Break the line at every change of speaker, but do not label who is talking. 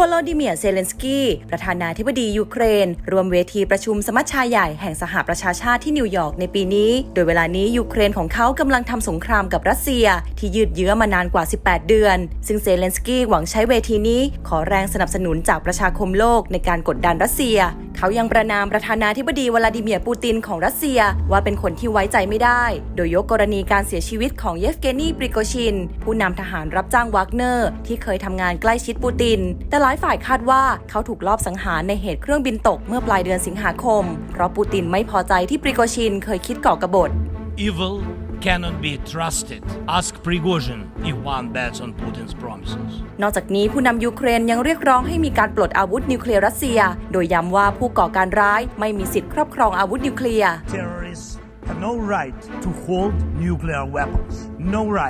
วโลดิเมียเซเลนสกี้ ประธานาธิบดียูเครน รวมเวทีประชุมสมัชชาใหญ่แห่งสหประชาชาติที่นิวยอร์กในปีนี้ โดยเวลานี้ยูเครนของเขากำลังทำสงครามกับรัสเซีย ที่ยืดเยื้อมานานกว่า 18 เดือน ซึ่งเซเลนสกี้หวังใช้เวทีนี้ ขอแรงสนับสนุนจากประชาคมโลกในการกดดันรัสเซีย เขายังประนามประธานาธิบดีวลาดิเมียร์ปูตินของรัสเซียว่าเป็นคนที่ไว้ใจไม่ได้ โดยยกกรณีการเสียชีวิตของเยฟเกนีปริโกชิน ผู้นำทหารรับจ้างวากเนอร์ ที่เคยทำงานใกล้ชิดปูติน แต่หลายฝ่ายคาดว่าเขาถูกลอบสังหารในเหตุเครื่องบินตกเมื่อปลายเดือนสิงหาคม เพราะปูตินไม่พอใจที่ปริโกชินเคยคิดก่อกบฏ
Evil cannot be trusted. Ask Prigozhin if one bets on Putin's promises.
นอกจากนี้ผู้นำยูเครนยังเรียกร้องให้มีการปลดอาวุธนิวเคลียร์รัสเซีย โดยย้ำว่าผู้ก่อการร้ายไม่มีสิทธิ์ครอบครองอาวุธนิวเคลียร์
terrorists have no right to hold nuclear weapons. No right.